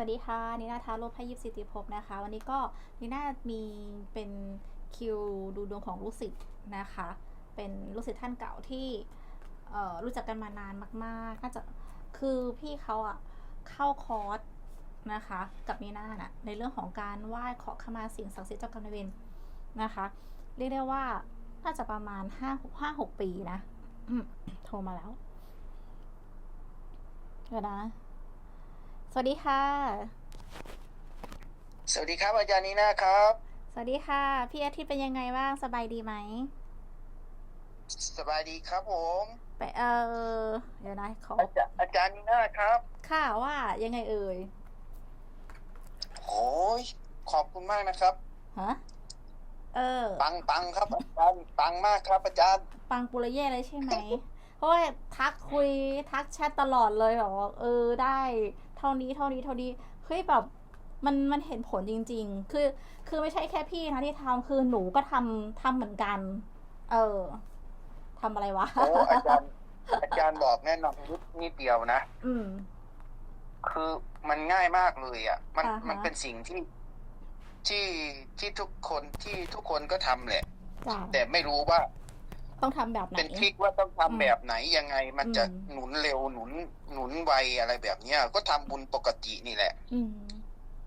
สวัสดีค่ะนินาทาโลภพยิปสิทธิภพนะคะ วันนี้ก็นินามีเป็นคิวดูดวงของลูกศิษย์นะคะ เป็นลูกศิษย์ท่านเก่าที่รู้จักกันมานานมากๆน่าจะคือพี่เขาอะเข้าคอร์สนะคะ กับนีน่าน่ะในเรื่องของการไหว้ขอขมาสิ่งศักดิ์สิทธิ์เจ้ากรรมนายเวรนะคะ เรียกได้ว่าน่าจะประมาณห้าห้าหกปีนะโทรมาแล้วเดี๋ยวนะ สวัสดีค่ะ สวัสดีครับ อาจารย์นีน่าครับ สวัสดีค่ะ พี่อาทิตย์เป็นยังไงบ้างสบายดีไหม สบายดีครับผมไปเออเดี๋ยวนะขออาจารย์อาจารย์นีน่าครับข่าวว่ายังไงเอ่ยโอ้ยขอบคุณมากนะครับฮะเออ ปังปังครับอาจารย์ปังมากครับอาจารย์ ปังปุระเย่เลยใช่ไหมเพราะว่าทักคุยทักแชทตลอดเลยแบบว่าเออได้ เท่านี้เท่านี้เท่านี้เฮ้ยแบบมันมันเห็นผลจริง ๆ คือคือไม่ใช่แค่พี่นะที่ทำคือหนูก็ทำทำเหมือนกัน เออทำอะไรวะโอ้อาจารย์อาจารย์บอกแน่นอนนิดนิดเดียวนะอืม คือมันง่ายมากเลยอะ มันอ่าฮะมันเป็นสิ่งที่ที่ที่ทุกคนที่ทุกคนก็ทำแหละจ้ะแต่ไม่รู้ว่า ต้องทำแบบไหนเป็นทริคว่าต้องทำอืมแบบไหนยังไง มันจะอืมหนุนเร็วหนุนหนุนไวอะไรแบบเนี้ยก็ทำบุญปกตินี่แหละอืม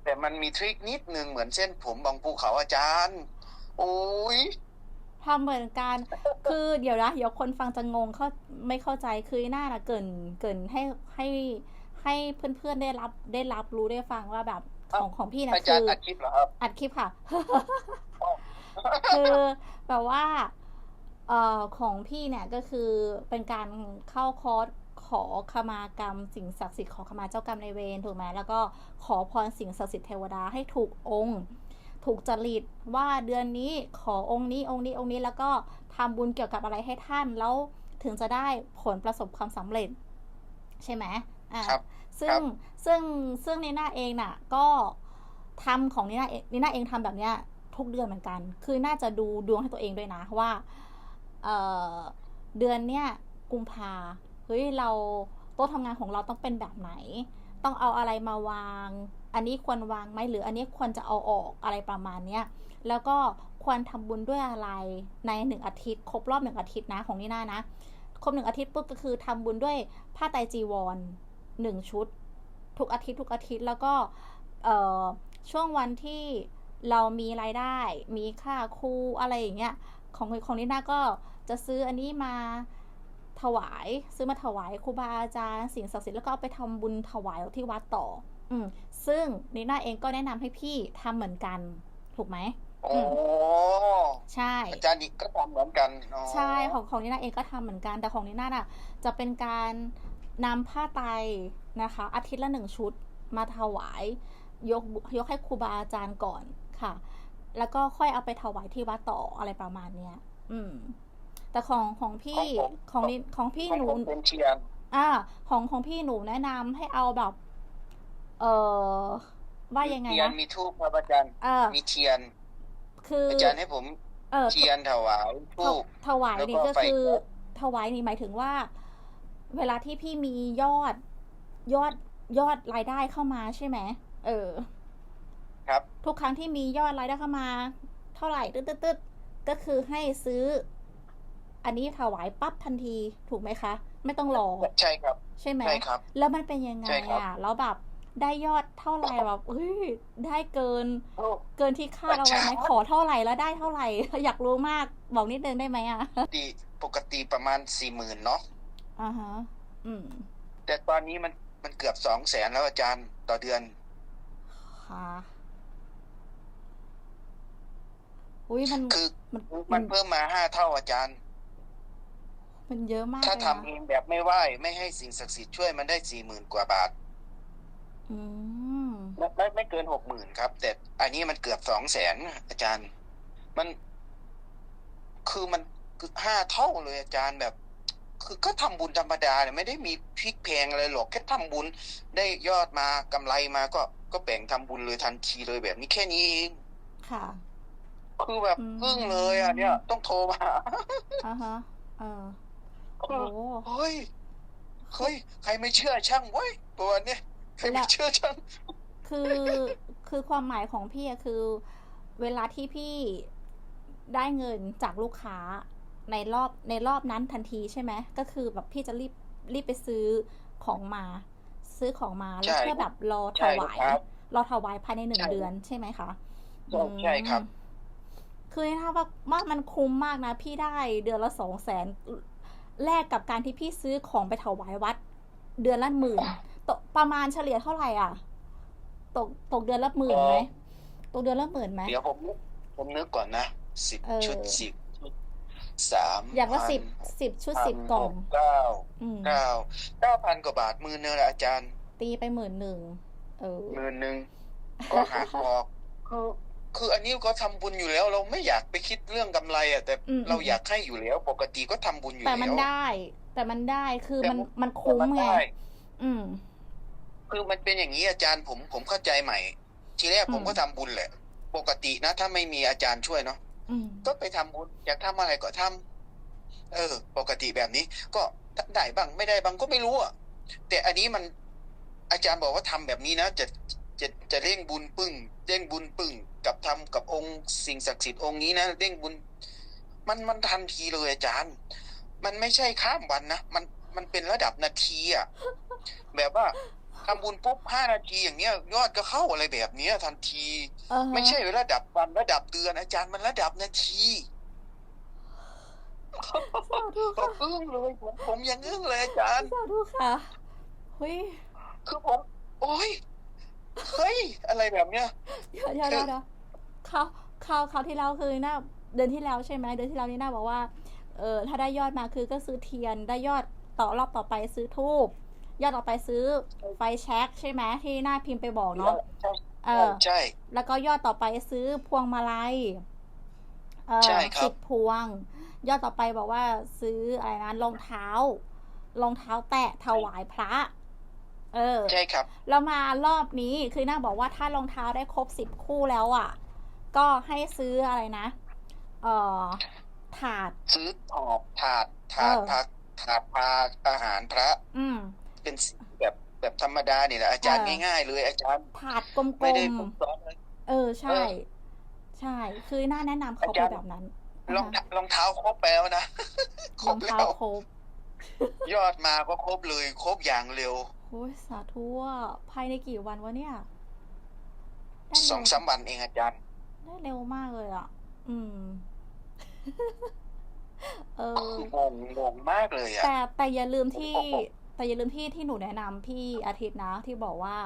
แต่มันมีทริคนิดนึงเหมือนเส้นผมบางภูเขาอาจารย์โอ้ยทำเหมือนกัน คือเดี๋ยวนะเดี๋ยวคนฟังจะงงเขาไม่เข้าใจคือหน้าน่ะเกรินเกรินให้ให้ให้เพื่อนๆได้รับได้รับรู้ได้ฟังว่าแบบของของพี่นะอาจารคืย์ออัดคลิปเหรอครับอัดคลิปค่ะ คือแบบว่าเอ่อของพี่เนี่ยก็คือเป็นการเข้าคอร์สขอขมากรรม สิ่งศักดิ์สิทธิ์ขอขมาเจ้ากรรมนายเวรถูกไหมแล้วก็ขอพรสิ่งศักดิ์สิทธิ์เทวดาให้ถูกองค์ ถูกจริตว่าเดือนนี้ขอองค์นี้องค์นี้องค์นี้แล้วก็ทำบุญเกี่ยวกับอะไรให้ท่านแล้วถึงจะได้ผลประสบความสำเร็จ ใช่ไหมอ่าครับซึ่ครังบซึ่งซึ่งนีน่าเองน่ะ ก็ทำของนีน่าเองนีน่าเองทำแบบเนี้ยทุกเดือนเหมือนกัน คือน่าจะดูดวงให้ตัวเองด้วยนะว่า เเดือนเนี้ยกุมภาเฮ้ยเราโต๊ะทำงานของเราต้องเป็นแบบไหน ต้องเอาอะไรมาวาง อันนี้ควรวางไหมหรืออันนี้ควรจะเอาออกอะไรประมาณเนี้ยแล้วก็ควรทำบุญด้วยอะไรในหนึ่งอาทิตย์ครบรอบหนึ่งอาทิตย์นะของนี่น่านะครบหนึ่งอาทิตย์ปุ๊บก็คือทำบุญด้วยผ้าไตรจีวรหนึ่งชุด ทุกอาทิตย์ทุกอาทิตย์แล้วก็เออช่วงวันที่เรามีรายได้ มีค่าครูอะไรอย่างเงี้ยของของนิน่าก็ จะซื้ออันนี้มาถวาย ซื้อมาถวายครูบาอาจารย์สิ่งศักดิ์สิทธิ์แล้วก็เอาไปทำบุญถวายที่วัดต่อ อืม ซึ่งนิน่าเองก็แนะนำให้พี่ทำเหมือนกัน ถูกไหมโอ้ใช่อาจารย์อีกก็ทำเหมือนกันอ๋อใช่ของของนิน่าเองก็ทำเหมือนกันแต่ของนิน่าน่ะ จะเป็นการนำผ้าไตรนะคะ อาทิตย์ละหนึ่งชุดมาถวาย ยกยกให้ครูบาอาจารย์ก่อนค่ะ แล้วก็ค่อยเอาไปถวายที่วัดต่ออะไรประมาณเนี้ย อืม แต่ของของพี่ของนิของพี่ของหนูผมเป็นเชียนอ่า ของของพี่หนูแนะนำให้เอาแบบ เออว่ายังไงเทียนนะมีทูบครับอาจารย์เออมีเทียน คืออาจารย์ให้ผมเออเทียนถวายทูบถวายนี่แล้วก็ก็ไฟคือแช็กถวายนี่หมายถึงว่า เวลาที่พี่มียอด ยอดยอดรายได้เข้ามาใช่ไหมเออ ครับ ทุกครั้งที่มียอดรายได้เข้ามา เท่าไหร่ตึ๊ดตึ๊ดตึ๊ดก็คือให้ซื้อ อันนี้ถวายปั๊บทันทีถูกไหมคะ ไม่ต้องรอใช่ครับ ใช่ไหมใช่ครับ แล้วมันเป็นยังไงใช่ครับอะแล้วแบบได้ยอดเท่าไหร่แบบเฮ้ยได้เกิน เกินที่คาดเอาไว้ไหมขอเท่าไหร่แล้วได้เท่าไหร่ อยากรู้มากบอกนิดนึงได้ไหมอะดีปกติประมาณสี่หมื่นเนาะอ่าฮะอืม แต่ตอนนี้มันมันเกือบสองแสนแล้วอาจารย์ต่อเดือนค่ะอุ้ยมันคือมันมันเพิ่มมาห้าเท่าอาจารย์ มันเยอะมากถ้าเลยทำเองแบบไม่ไหวไม่ให้สิ่งศักดิ์สิทธิ์ช่วยมันได้สี่หมื่นกว่าบาทอืมไม่ไม่ไม่เกินหกหมื่นครับ แต่อันนี้มันเกือบสองแสนอาจารย์ มัน คือมันคือห้าเท่าเลยอาจารย์แบบ คือก็ทำบุญธรรมดาเนี่ยไม่ได้มีพริกแพงอะไรหรอกแค่ทำบุญ ได้ยอดมากำไรมาก็ก็แบ่งทำบุญเลยทันทีเลยแบบนี้แค่นี้เองค่ะ คือแบบอืมอึ้งเลยอะเนี่ย ต้องโทรมาอ่าฮะ เออ โอ้เฮ้ยเฮ้ยใครไม่เชื่อช่างเว้ยตัวเนี้ยใครไม่เชื่อช่าง คือคือความหมายของพี่อะคือ เวลาที่พี่ได้เงินจากลูกค้าในรอบในรอบนั้นทันทีใช่ไหมก็คือแบบพี่จะรีบรีบไปซื้อของมา ซื้อของมาแล้วใช่เพื่อแบบรอถใช่วายครับรอถวายภายในหนึ่งใช่เดือนใช่ไหมคะใช่ใช่ครับอืมคือถ้าว่าว่ามันคุ้มมากนะ พี่ได้เดือนละสองแสน แลกกับการที่พี่ซื้อของไปถวายวัด เดือนละหมื่นตกประมาณเฉลี่ยเท่าไหร่อะ ตกตกเดือนละหมื่นไหมตกเดือนละหมื่นไหมเดี๋ยวผมนึกผมนึกก่อนนะสิบเออชุดสิบชุดสามอย่างละพันสิบสิบชุดพันสิบกล่องเก้าอืมเก้าเก้าพันกว่าบาทหมือนึงแหละอาจารย์ ตีไปหมื่นหนึ่งเออหมื่นหนึ่งก็หักออกคือ คืออันนี้ก็ทำบุญอยู่แล้ว เราไม่อยากไปคิดเรื่องกำไรอะแต่อืมเราอยากให้อยู่แล้ว ปกติก็ทำบุญอยู่แต่แล้วมันได้ แต่มันได้คือแต่มันมันมันคุ้มแต่นไงได้อืม คือมันเป็นอย่างนี้อาจารย์ผมผมเข้าใจใหม่ ทีแรกผมอืมก็ทำบุญแหละ ปกตินะ ถ้าไม่มีอาจารย์ช่วยเนาะอืมก็ไปทำบุญอยากทำอะไรก็ทำเออ ปกติแบบนี้ ก็ได้บ้างไม่ได้บ้างก็ไม่รู้อะแต่อันนี้มันอาจารย์บอกว่าทำแบบนี้นะจะจะจะเร่งบุญปึ้งเร่งบุญปึ้ง กับทำกับองค์สิ่งศักดิ์สิทธิ์องค์นี้นะเร่งบุญ มันมันทันทีเลยอาจารย์ มันไม่ใช่ข้ามวันนะมันมันเป็นระดับนาทีอะแบบว่าทำบุญปุ๊บห้านาทีอย่างเงี้ย ยอดก็เข้าอะไรแบบเนี้ย ทันทีเออฮะไม่ใช่ระดับวันระดับเดือนอาจารย์มันระดับนาทีสาธุผค่ะมอึ้งเลยผมผมยังอึ้งเลยอาจารย์สาธุค่ะเฮ้ยคือผมโอ้ยเฮ้ยอะไรแบบเนี้ยเดี๋ยวเดี๋ยวเดี๋ยว เดี๋ยวคราวคราวคราวที่แล้วคือน่าเดือนที่แล้วใช่ไหมเดือนที่แล้วนี่น่าบอกว่าเออถ้าได้ยอดมาคือก็ซื้อเทียนได้ยอดต่อรอบต่อไปซื้อทูบยอดต่อไปซื้อไฟแช็กใช่ไหมที่หน้าพิมพ์ไปบอกเนาะใช่เออใช่แล้วก็ยอดต่อไปซื้อพวงมาลัยเออใช่ครับสิบพวง ยอดต่อไปบอกว่าซื้ออะไรนะรองเท้ารองเท้าแตะถวายพระ เออ ใช่ครับแล้วมารอบนี้คือน่าบอกว่าถ้ารองเท้าได้ครบสิบคู่แล้วอะ ก็ให้ซื้ออะไรนะ เอ่อถาด ซื้อถอบถาดถาดเออพักถาดพาอาหารพระ อืม เป็นสีแบบแบบธรรมดานี่แหละอาจารย์เออง่ายๆเลยอาจารย์ถาดกลไม่ได้มผมซ้อนเลยๆเออใช่เออใช่ คือน่าแนะนำเขาอาไปจารย์แบบนั้นรองนะคะรองเท้าครบไปแล้วนะครรอบงแล้เท้าวครบยอดมาก็ครบเลยครบอย่างเร็วโอ้ยสาธุอะภายในกี่วันวะเนี่ยได้สเร็อวงสามวันเองอาจารย์ได้ เร็วมากเลยอะ อืม เอองงงงมากเลยอะ แต่แต่อย่าลืมที่ แต่อย่าลืมที่ที่หนูแนะนำพี่อาทิตย์นะ ที่บอกว่า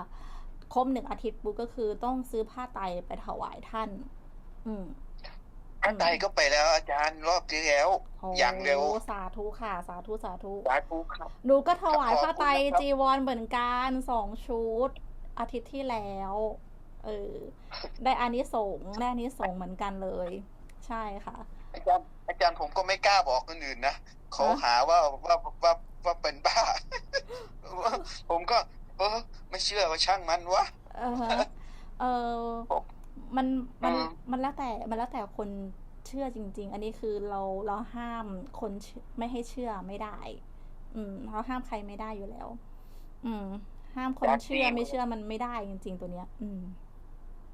ครบหนึ่งอาทิตย์ปุ๊บก็คือต้องซื้อผ้าไตรไปถวายท่าน อืมพระไตรก็ไปแล้ว อาจารย์รอบที่แล้วโอ้อย่างเร็ว สาธุค่ะ สาธุสาธุ สาธุครับ หนูก็ถวายขอบคุณผ้าไตรนะครับ จีวรเหมือนกันสองชุด อาทิตย์ที่แล้ว เออ ได้อานิสงส์ได้อานิสงส์เหมือนกันเลย ใช่ค่ะ อาจารย์อาจารย์ผมก็ไม่กล้าบอกคนอื่นนะเขาฮะหาว่าว่าว่าว่าเป็นบ้า ผมก็ เออไม่เชื่อว่าช่างมันวะเออฮะเออผมมันมันอืมมันแล้วแต่มันแล้วแต่คนเชื่อจริง ๆ อันนี้คือเราเราห้ามคนเชื่อไม่ให้เชื่อไม่ได้ อืมเราห้ามใครไม่ได้อยู่แล้ว อืม ห้ามคนเชื่อไม่เชื่อมันไม่ได้จริง ๆ ตัวเนี้ย อืม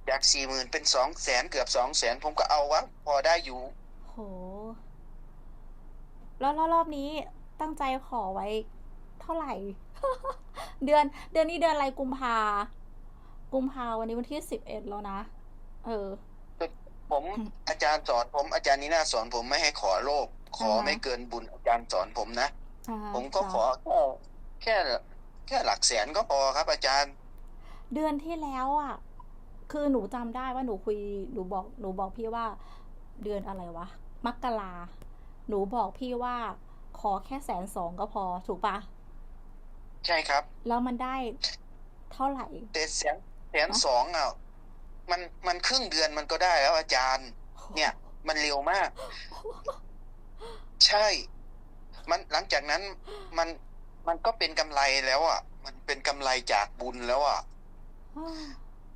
จากสี่หมื่นเป็นสองแสนเกือบสองแสนผมก็เอาวะ พอได้อยู่โหแล้วแล้วรอบนี้ตั้งใจขอไว้เท่าไหร่ เดือน เดือนนี้เดือนอะไรกุมภากุมภาวันนี้วันที่สิบเอ็ดแล้วนะ เออ ผมอืมอาจารย์สอนผมอาจารย์นีน่าสอนผมไม่ให้ขอโลภขออ่าฮะไม่เกินบุญอาจารย์สอนผมนะอ่าผมก็จ้ะขอแค่แค่แค่หลักแสนก็พอครับอาจารย์ เดือนที่แล้วอะ คือหนูจำได้ว่าหนูคุยหนูบอกหนูบอกพี่ว่าเดือนอะไรวะมกราหนูบอกพี่ว่าขอแค่แสนสองก็พอถูกปะใช่ครับ แล้วมันได้เท่าไหร่แต่แสนแสนสองอะมันมันครึ่งเดือนมันก็ได้แล้วอาจารย์ เนี่ย มันเร็วมาก ใช่ มันหลังจากนั้นมันมันก็เป็นกำไรแล้วอะ มันเป็นกำไรจากบุญแล้วอะ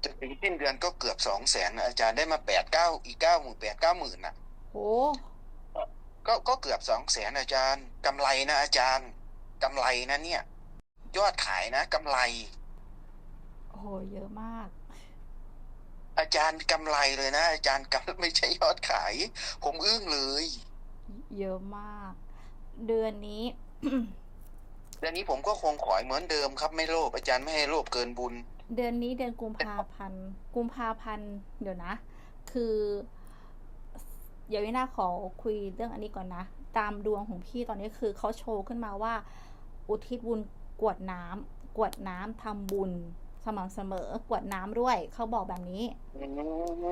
จนถึงสิ้นเดือนก็เกือบสองแสนอาจารย์ได้มาแปดเก้าอีกเก้าหมื่นแปดเก้าหมื่นอะโหก็ก็เกือบสองแสนอาจารย์กำไรนะอาจารย์กำไรนะเนี่ย ยอดขายนะกำไร โอ้โหเยอะมาก อาจารย์กำไรเลยนะ อาจารย์กำไม่ใช่ยอดขาย ผมอึ้งเลย เยอะมาก เดือนนี้เดือนนี้ผมก็คงขอเหมือนเดิมครับไม่โลภอาจารย์ไม่ให้โลภเกินบุญ เดือนนี้เดือนกุมภาพันธ์กุมภาพันธ์เดี๋ยวนะ คือเดี๋ยววินาขอคุยเรื่องอันนี้ก่อนนะ ตามดวงของพี่ตอนนี้คือเขาโชว์ขึ้นมาว่า อุทิศบุญกรวดน้ำกรวดน้ำทำบุญสม่ำเสมอกรวดน้ำด้วยเขาบอกแบบนี้อื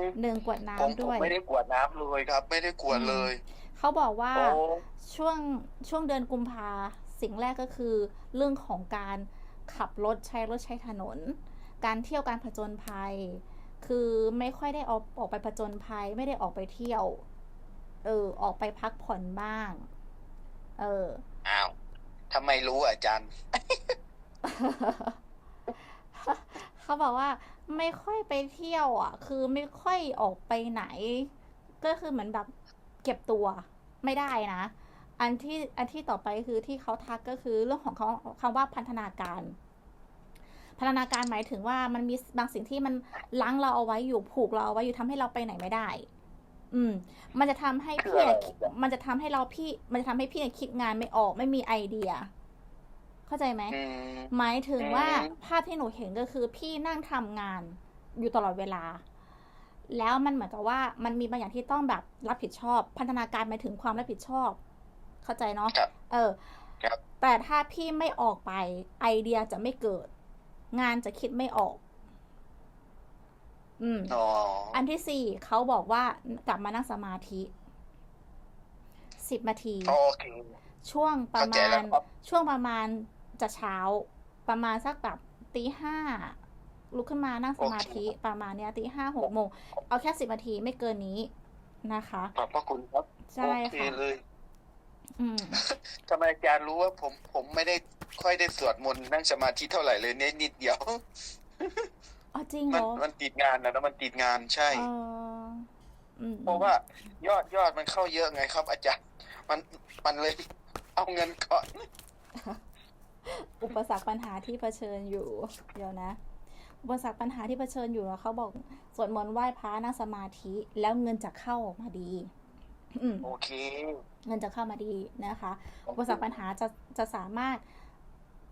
มหนึ่งกรวดผมน้ำผมด้วยไม่ได้กวดน้ำเลยครับ ไม่ได้กวดเลยเขาบอกว่าโอ้ช่วงช่วงเดือนกุมภาสิ่งแรกก็คือ เรื่องของการขับรถใช้รถใช้ถนน การเที่ยวการผจญภัย คือไม่ค่อยได้ออกออกไปผจญภัย ไม่ได้ออกไปเที่ยว เออ ออกไปพักผ่อนบ้าง เอออ้าวทำไมรู้อะอาจารย์ เขาบอกว่าไม่ค่อยไปเที่ยว อะ คือไม่ค่อยออกไปไหน ก็คือเหมือนแบบเก็บตัวไม่ได้นะ อันที่อันที่ต่อไปคือที่เขาทักก็คือเรื่องของเขาคำว่าพันธนาการ พันธนาการหมายถึงว่ามันมีบางสิ่งที่มันล้างเราเอาไว้อยู่ผูกเราเอาไว้อยู่ทำให้เราไปไหนไม่ได้ อืม มันจะทำให้พี่อะคืออะไรอะมันจะทำให้เราพี่ มันจะทำให้พี่อะคิดงานไม่ออกไม่มีไอเดีย เข้าใจไหมอืมหมายถึงว่าอืมภาพที่หนูเห็นก็คือพี่นั่งทำงานอยู่ตลอดเวลา แล้วมันเหมือนกับว่ามันมีบางอย่างที่ต้องแบบรับผิดชอบ พันธนาการหมายถึงความรับผิดชอบ เข้าใจเนาะครับเออครับแต่ถ้าพี่ไม่ออกไปไอเดียจะไม่เกิด งานจะคิดไม่ออก อืมอ๋ออันที่สี่เขาบอกว่ากลับมานั่งสมาธิสิบนาทีโอเคช่วงประเข้าใจมาแล้ณวครับช่วงประมาณจะเช้า ประมาณสักแบบตีห้าลุกขึ้นมานั่งสมาธิประมาณเนี้ยตีห้าหกโมง เอาแค่สิบนาทีไม่เกินนี้นะคะ ขอบพระคุณครับ ใช่โอเคค่ะเลยอืม ทำไมอาจารย์รู้ว่าผมผมไม่ได้ค่อยได้สวดมนต์นั่งสมาธิเท่าไหร่เลยเนี่ยนิดเดียวอ๋อจริงเหมัรนอมันติดงานนะแล้วมันติดงานใช่เอออืมเพราะว่ายอดยอดมันเข้าเยอะไงครับ อาจารย์ มันมันเลยเอาเงินก่อน อุปสรรคปัญหาที่เผชิญอยู่ เดี๋ยวนะ อุปสรรคปัญหาที่เผชิญอยู่แล้วเขาบอกสวดมนต์ไหว้พระนั่งสมาธิแล้วเงินจะเข้ามาดีอืม โอเค เงินจะเข้ามาดีนะคะอุปสรรคปัญหาจะจะสามารถ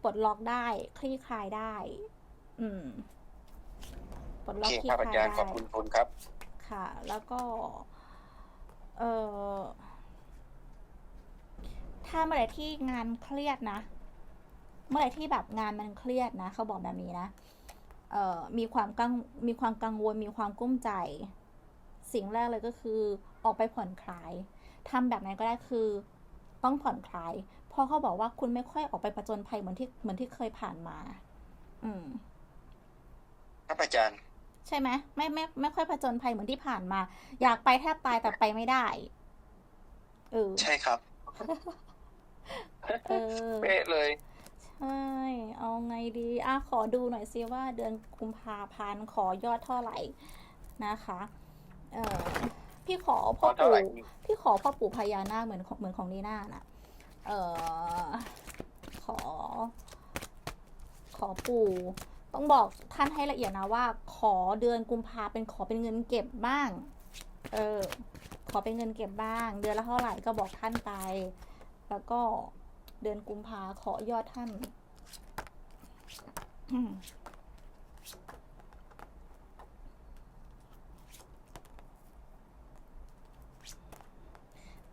ปลดล็อกได้ คลี่คลายได้ อืมปลดโอล็อกเคคลี่ครับคอาลายจารย์ได้ขอบคุณคุณครับ ค่ะ แล้วก็ เออถ้าเมื่อไหร่ที่งานเครียดนะ เมื่อไหร่ที่แบบงานมันเครียดนะ เขาบอกแบบนี้นะ เอ่อ มีความกังมีความกังวล มีความกุ้มใจ สิ่งแรกเลยก็คือออกไปผ่อนคลายทำแบบไหนก็ได้คือต้องผ่อนคลาย เพราะเขาบอกว่าคุณไม่ค่อยออกไปประจนภัยเหมือนที่เหมือนที่เคยผ่านมา อืมครับอาจารย์ ใช่ไหมไม่ไม่ไม่ค่อยผจญภัยเหมือนที่ผ่านมา อยากไปแทบตายแต่ไปไม่ได้เออใช่ครับเออเป๊ะเลย ใช่ เอาไงดีอะขอดูหน่อยซิว่าเดือนกุมภาพันธ์ขอยอดเท่าไหร่นะคะ เออพี่ขอพ่อขอเท่าปู่ไหร่พี่ขอพ่อปู่พญานาคเหมือนของเหมือนของนีน่าน่ะ เออขอ ขอปู่ ต้องบอกท่านให้ละเอียดนะว่า ขอเดือนกุมภาเป็นขอเป็นเงินเก็บบ้าง เออ ขอเป็นเงินเก็บบ้าง เดือนละเท่าไหร่ก็บอกท่านไป แล้วก็เดือนกุมภาขอยอดท่าน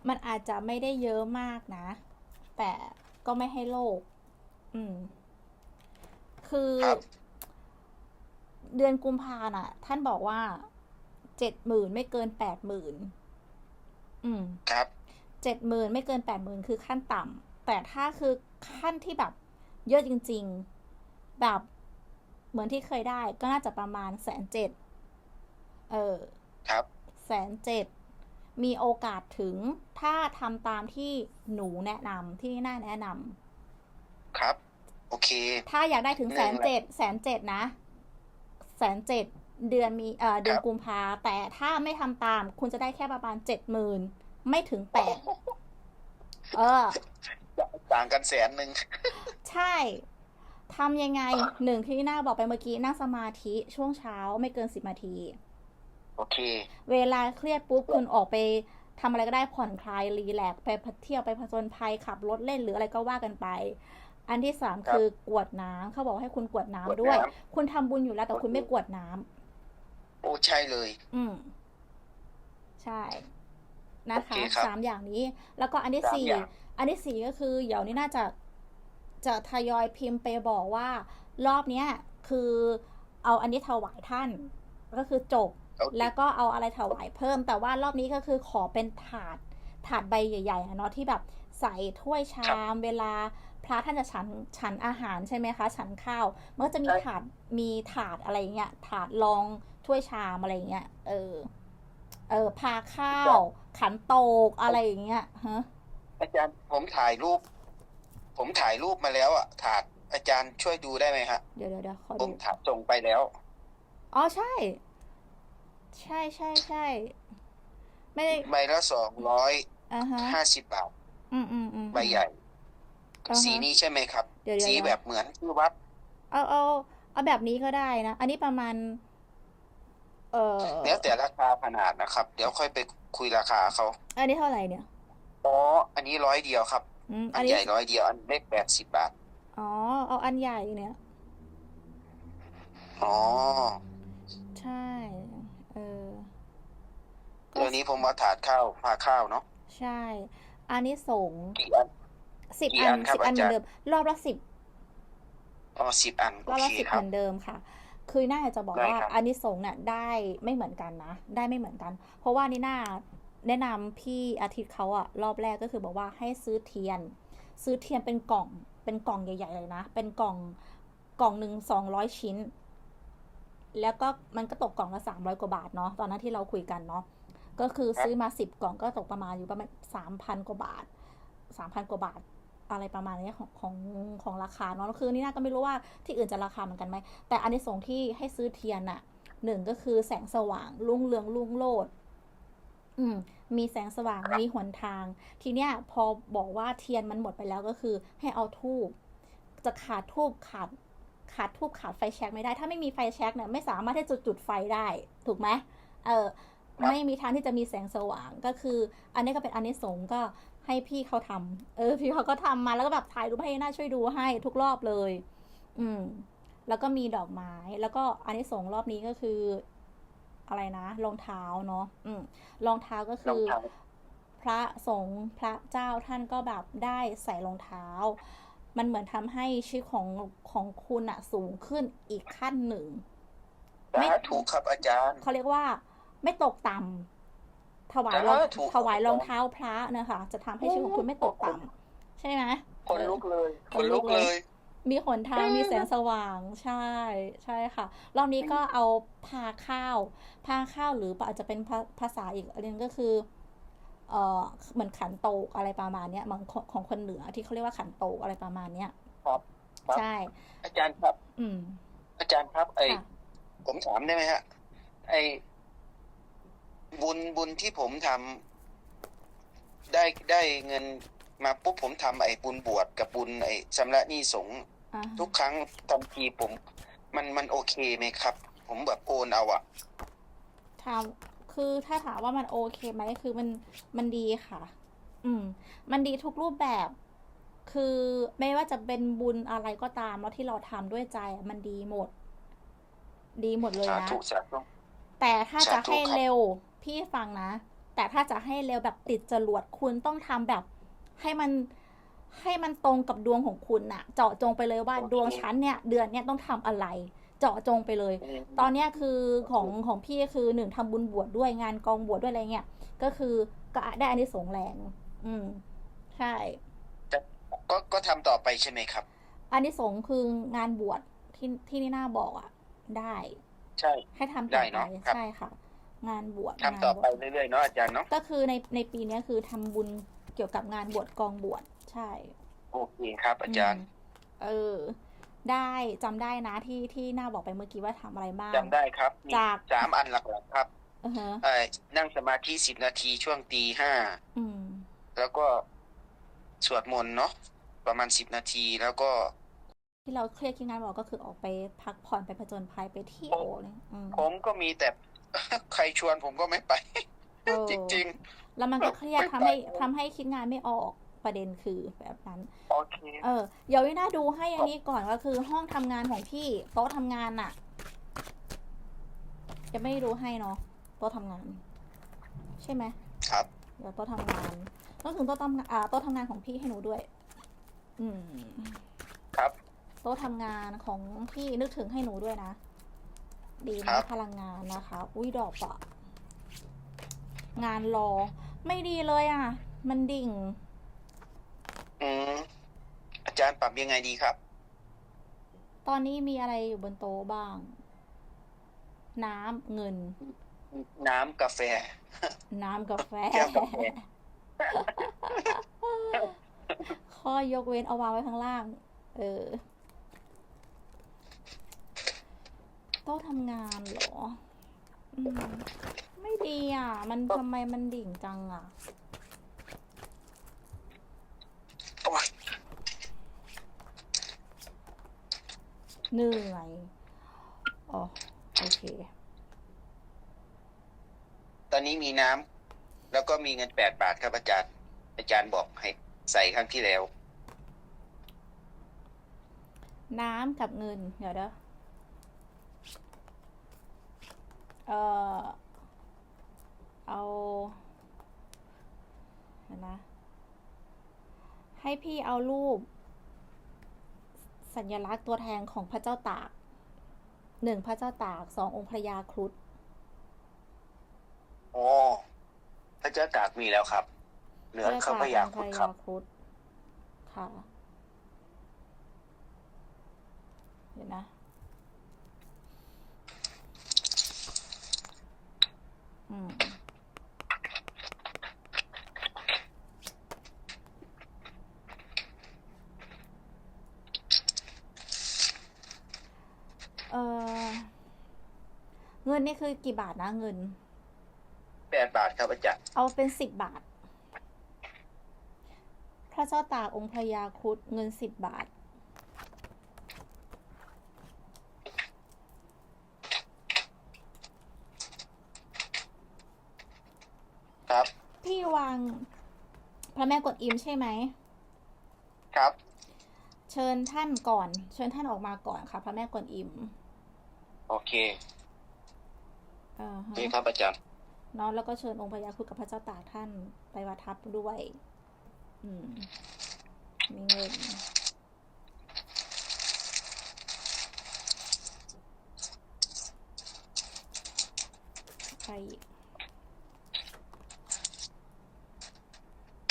มมันอาจจะไม่ได้เยอะมากนะ แต่ก็ไม่ให้โลก อืม คือครับเดือนกุมภาน่ะ ท่านบอกว่าเจ็ดหมื่นไม่เกินแปดหมื่นอืม ครับเจ็ดหมื่นไม่เกินแปดหมื่นคือขั้นต่ำแต่ถ้าคือขั้นที่แบบเยอะจริง ๆ แบบเหมือนที่เคยได้ก็น่าจะประมาณแสนเจ็ด เออ ครับ แสนเจ็ด มีโอกาสถึงถ้าทำตามที่หนูแนะนำที่น่าแนะนำครับ โอเค ถ้าอยากได้ถึงหนึ่แสงนแหละเจ็ดแสนเจ็ดนะแสนเจ็ดเดือนมีเอ่อเดือนครับกุมภาแต่ถ้าไม่ทำตาม คุณจะได้แค่ประมาณเจ็ดหมื่นไม่ถึงแปดเออ ต่างกันแสนหนึ่ง ใช่ถทำยังไงหนึ่งที่หน้าบอกไปเมื่อกี้นั่งสมาธิช่วงเช้าไม่เกินสิบนาที โอเค เวลาเครียดปุ๊บคุณออกไปทำอะไรก็ได้ผ่อนคลายรีแลกซ์ไปเที่ยวไปผจญภัยขับรถเล่นหรืออะไรก็ว่ากันไป อันที่สามครับคือกรวดน้ำเขาบอกให้คุณกรวดน้ำกรวดด้วยน้คุณทำบุญอยู่แล้วแต่กรวดคุณไม่กรวดน้ำโอ้ใช่เลย อืมใช่นะคะโอเคครับสามอย่างนี้ แล้วก็อันที่สามสี่อย่างอันที่สี่ก็คือเดี๋ยวนี้น่าจะจะทยอยพิมพ์ไปบอกว่า รอบเนี้ยคือเอาอันนี้ถวายท่าน ก็คือจบโอเค แล้วก็เอาอะไรถวายเพิ่ม แต่ว่ารอบนี้ก็คือขอเป็นถาดถาดใบใหญ่ๆอะเนาะที่แบบใส่ถ้วยชามเวลาพระท่านจะฉันฉันอาหารใช่ไหมคะ ฉันข้าวมันก็จะมีใช่ถาดมีถาดอะไรเงี้ยถาดรองถ้วยชามอะไรเงี้ยเออ เออพาข้าว ขันโตกอะไรอย่างเงี้ยฮะอาจารย์ผมถ่ายรูป ผมถ่ายรูปมาแล้วอะถาดอาจารย์ช่วยดูได้ไหมฮะเดี๋ยวเดี๋ยวเดี๋ยวขอผดูมถ่ายส่งไปแล้ว อ๋อใช่ ใช่ใช่ใช่ไม่ได้ใบละสองร้อยอ่าฮะห้าสิบบาท อืมอืมอืม ใบใหญ่ อ่าฮะสีนี้ใช่ไหมครับ เดี๋ยวเดี๋ยว สีเดี๋ยวแบบเหมือนที่วัดเอาเอาเอาแบบนี้ก็ได้นะ อันนี้ประมาณ เออแล้วแต่ราคาขนาดนะครับ เดี๋ยวค่อยไปคุยราคาเขาอันนี้เท่าไหร่เนี่ย อ๋ออันนี้ร้อยเดียวครับ อืม อัอันนใหนี้ ญ่ร้อยเดียว อันเล็กแปดสิบบาท อ๋อ เอาอันใหญ่เนี่ย อ๋อ ใช่เออก็ เดี๋ยวนี้ผมมาถาดข้าวพาข้าวเนาะใช่อันนี้สงส์กี่อัน สิบกี่อัอันนครับสิบอันเหมือนอาจารย์ เดิม รอบละสิบอ๋อสิบอันโอรอบเคละสิบคเหรับ มือนเดิมค่ะ คือน่าจะบอกได้ว่าครับอานิสงส์เนี่ยได้ไม่เหมือนกันนะ ได้ไม่เหมือนกัน เพราะว่านี่น่าแนะนำพี่อาทิตย์เขาอะรอบแรกก็คือบอกว่าให้ซื้อเทียน ซื้อเทียนเป็นกล่องเป็นกล่องใหญ่ ๆ เลยนะ เป็นกล่องกล่องหนึ่งสองร้อยชิ้น แล้วก็มันก็ตกกล่องละสามร้อยกว่าบาทเนาะตอนนั้นที่เราคุยกันเนาะ ก็คือซื้อมาสิบกล่องก็ตกประมาณอยู่ประมาณสามพันกว่าบาทสามพันกว่าบาทอะไรประมาณนี้ของของของราคาเนาะคือนี่น่าก็ไม่รู้ว่าที่อื่นจะราคาเหมือนกันไหม แต่อันนี้ส่งส์ที่ให้ซื้อเทียนอะหนึ่งก็คือแสงสว่างรุ่งเรืองรุ่งโรจน์อืม มีแสงสว่างมีหนทาง ทีเนี้ยพอบอกว่าเทียนมันหมดไปแล้วก็คือ ให้เอาทูบจะขาดทูบขาดขาดทูบขาดไฟแช็กไม่ได้ ถ้าไม่มีไฟแช็กเนี่ยไม่สามารถที่จะจุดไฟได้ ถูกไหมเออครับ ไม่มีทางที่จะมีแสงสว่างก็คือ อันนี้ก็เป็นอันนี้สงส์ก็ให้พี่เขาทำเออ พี่เขาก็ทำมาแล้วก็แบบถ่ายรูปให้หน้าช่วยดูให้ทุกรอบเลย อืม แล้วก็มีดอกไม้ แล้วก็อันนี้สงส์รอบนี้ก็คือ อะไรนะรองเท้าเนาะอืมรองเท้าก็รคืองอเท้าพระสงฆ์พระเจ้าท่านก็แบบได้ใส่รองเท้า มันเหมือนทำให้ชีวิตของของคุณอะสูงขึ้นอีกขั้นหนึ่งไม่สาธุครับอาจารย์เขาเรียกว่า ไม่ตกต่ำถวายรองสาธุถวายรองเท้าพระนะคะ จะทำให้ชีวิตของคุณไม่ตกต่ำใช่ไหมคนลุกเลยคนลุกเลยยมีหนทางมีแสงสว่างใช่ ใช่ค่ะ รอบนี้ก็เอาพาข้าวพาข้าวหรืออาจจะเป็นภาภาษาอีกอันนึงก็คือเอ่อเหมือนขันโตกอะไรประมาณเนี้ยบางของของคนเหนือที่เขาเรียกว่าขันโตกอะไรประมาณเนี้ยครับครับใช่ อาจารย์ครับ อืม อาจารย์ครับไอค่ะผมถามได้ไหมฮะไอ บุญบุญที่ผมทำได้ได้เงินมาปุ๊บผมทำไอ้บุญบวชกับบุญไอ้ชำระหนี้สงฆ์อ่าทุกครั้งทันทีผม มันมันโอเคไหมครับ ผมแบบโอนเอาอะถามคือถ้าถามว่ามันโอเคไหมคือมันมันดีค่ะ อืม มันดีทุกรูปแบบ คือไม่ว่าจะเป็นบุญอะไรก็ตามแล้วที่เราทำด้วยใจอะมันดีหมด ดีหมดเลยสานะธุสาธุแต่ถ้าจะสาธุให้ครับเร็ว พี่ฟังนะ แต่ถ้าจะให้เร็วแบบติดจรวดคุณต้องทำแบบให้มันให้มันตรงกับดวงของคุณน่ะ เจาะจงไปเลยว่าดวงฉันเนี่ย เดือนเนี้ยต้องทำอะไร เจาะจงไปเลย ตอนเนี้ยคือของของพี่ก็คือหนึ่งทำบุญบวชดด้วยงานกองบวชดด้วยอะไรเงี้ยก็คือก็ได้อันนี้สงส์แรง อืมใช่ก็ก็ทำต่อไปใช่ไหมครับ อันนี้สงส์คืองานบวชที่ที่นี่น่าบอกอะ ได้ ใช่ ให้ทำได้ต่อไปเนอะครับใช่ค่ะ งานบวชทำต่อไปงานบวชเรื่อยๆเนาะอาจารย์เนาะก็คือในในปีเนี้ยคือทำบุญเกี่ยวกับงานบวชกองบวชใช่ โอเคครับ อาจารย์มเออ ได้จำได้นะที่ที่หน้าบอกไปเมื่อกี้ว่าทำอะไรบ้างจำได้ครับมีจากสามอันหลักๆครับอือฮะเอ่อนั่งสมาธิสิบนาทีช่วงตีห้าอืมแล้วก็สวดมนต์เนาะประมาณสิบนาทีแล้วก็ ที่เราเครียดคิดงานบอกก็คือออกไปพักผ่อนไปผจญภัยไปเที่ยวเลยอืมผมก็มีแต่ ใครชวนผมก็ไม่ไปเออจริงแล้วมันก็เครียดทำให้ทำให้คิดงานไม่ออกประเด็นคือแบบนั้นๆโอเคเออเดี๋ยววิน่าดูให้อันนี้ก่อนก็คือห้องทำงานของพี่โต๊ะทำงานน่ะ จะไม่ดูให้เนาะโต๊ะทำงาน ใช่ไหมครับเดี๋ยวโต๊ะทำงานต้องถึงโต๊ะทำงานอ่าโต๊ะทำงานของพี่ให้หนูด้วย อืม ครับ โต๊ะทำงานของพี่นึกถึงให้หนูด้วยนะ ดีครันะบพลังงานนะคะ อุ้ยดอกอะงานรอ ไม่ดีเลยอะ มันดิ่ง อืมอาจารย์ปรับยังไงดีครับ ตอนนี้มีอะไรอยู่บนโต๊ะบ้าง น้ำเงิน น้ำกาแฟ น้ำกาแฟแก้วกาแฟข้อยกเว้นเอาวางไว้ข้างล่าง เออ โต๊ะทำงานเหรออืมไม่ดีอะ มันทำไมมันดิ่งจังอะ โอ้ยเหนื่อย อ๋อ โอเค ตอนนี้มีน้ำแล้วก็มีเงินแปดบาทครับอาจารย์ อาจารย์บอกให้ใส่ครั้งที่แล้ว น้ำกับเงิน เดี๋ยวเด้อ เออเอาเดี๋ยวนะ ให้พี่เอารูป สัญลักษณ์ตัวแทนของพระเจ้าตากหนึ่งพระเจ้าตากสององค์พระยาครุฑโอ้พระเจ้าตากมีแล้วครับ เหลือข้าพยาองค์คุพณระครัยาบครุฑค่ะ เดี๋ยวนะ อืม เออเงิ นนี่คือกี่บาทนะเงินแปดบาทครับอาจารย์เอาเป็นสิบบาท พระเจ้าตากองค์พระยาครุฑเงินสิบบาท ครับ พี่วางพระแม่กดอิมใช่ไหม ครับ เชิญท่านก่อน เชิญท่านออกมาก่อนค่ะ พระแม่กวนอิม โอเค อ่าโอฮะเคครับอาจารย์เนาะแล้วก็เชิญองค์พระยาครุฑกับพระเจ้าตากท่านไปประทับด้วย อืมมีเงินใครอีก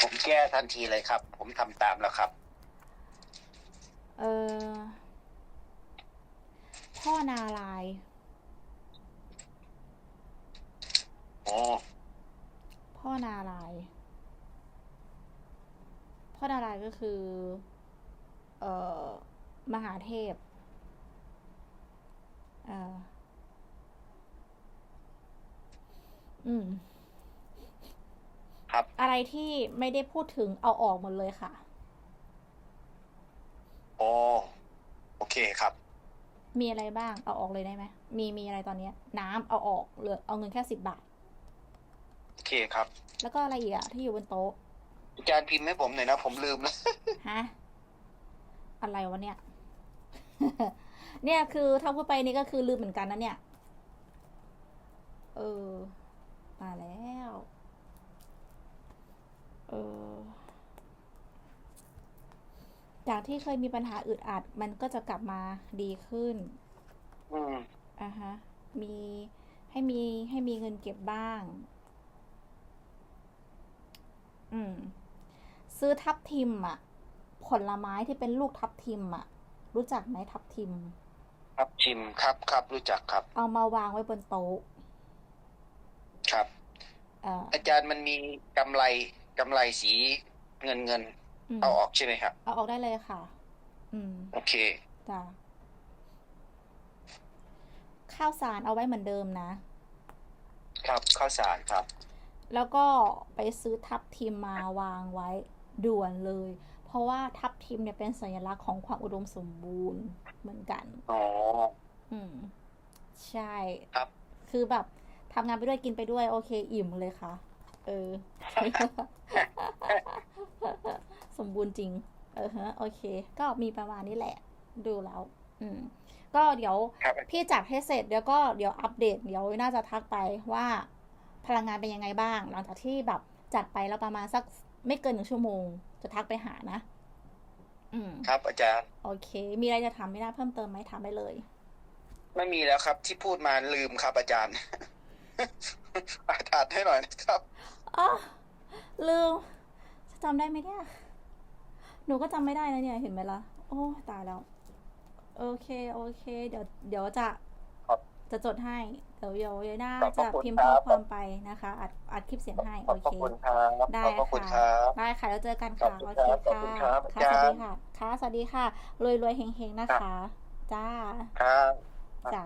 ผมแก้ทันทีเลยครับ ผมทำตามแล้วครับ เออพ่อนาลาย ณ์โอ้พ่อนารายณ์พ่อนารายณ์ก็คือ เอ่อ มหาเทพ เอ่อ อืม ครับ อะไรที่ไม่ได้พูดถึงเอาออกหมดเลยค่ะโอ้โอเคครับ มีอะไรบ้าง เอาออกเลยได้ไหม มีมีอะไรตอนเนี้ย น้ำเอาออกเหลือเอาเงินแค่สิบบาท โอเคครับ แล้วก็อะไรอีกอะที่อยู่บนโต๊ะอาจารย์พิมพ์ให้ผมหน่อยนะ ผมลืมแล้ว ฮะอะไรวะเนี่ย เนี่ยคือถ้าพูดไปนี่ก็คือลืมเหมือนกันนะเนี่ย เออ มาแล้ว เออจากที่เคยมีปัญหาอึดอัด มันก็จะกลับมาดีขึ้น อืม อะฮะ มีให้มีให้มีเงินเก็บบ้าง อืม ซื้อทับทิมอะ ผลไม้ที่เป็นลูกทับทิมอะ รู้จักไหมทับทิม ครับชิมครับครับรู้จักครับ เอามาวางไว้บนโต๊ะครับ เอ่ออาจารย์มันมีกำไรกำไรสีเงินเงินอืมเอาออกใช่ไหมครับ เอาออกได้เลยค่ะ อืม โอเค จ้ะข้าวสารเอาไว้เหมือนเดิมนะ ครับข้าวสารครับ แล้วก็ไปซื้อทับทิมมาวางไว้ด่วนเลย เพราะว่าทับทิมเนี่ยเป็นสัญลักษณ์ของความอุดมสมบูรณ์เหมือนกัน อ๋อ อืม ใช่ครับ คือแบบทำงานไปด้วยกินไปด้วย โอเค อิ่มเลยค่ะ เออ สมบูรณ์จริง เออฮะ โอเค ก็มีประมาณนี้แหละ ดูแล้ว อืม ก็เดี๋ยวครับพี่จัดให้เสร็จเดี๋ยวก็เดี๋ยวอัปเดต เดี๋ยวน่าจะทักไปว่า พลังงานเป็นยังไงบ้าง หลังจากที่แบบจัดไปแล้วประมาณสักไม่เกินหนึ่งชั่วโมง จะทักไปหานะอืมครับ อาจารย์ โอเค มีอะไรจะถามไม่ได้เพิ่มเติมไหมถามไปเลย ไม่มีแล้วครับ ที่พูดมาลืมครับ อาจารย์อาถาดให้หน่อยนะครับอ๋อลืมจะจำได้ไหมเนี่ย หนูก็จำไม่ได้นะเนี่ยเห็นไหมล่ะ โอ้ตายแล้ว โอเค โอเค เดี๋ยว เดี๋ยวจะครับจะจดให้ เดี๋ยวเดี๋ยวเดี๋ยวหน้าขอบพระจะคุณพิมพ์ครัข้อบความไปนะคะ อัดอัดคลิปเสียงให้ขโออบพเคระคุณครับได้ขอบพระคุณคค่ะรับได้ค่ะแล้วเจอกันขอบค่ะคุโอณเคครับค่ะขอบคุณครับค่ะสวัสอาจารดีย์ค่ะ ค่ะสวัสดีค่ะรวยรวยๆเฮงๆนะคะ จ้าครับจ้า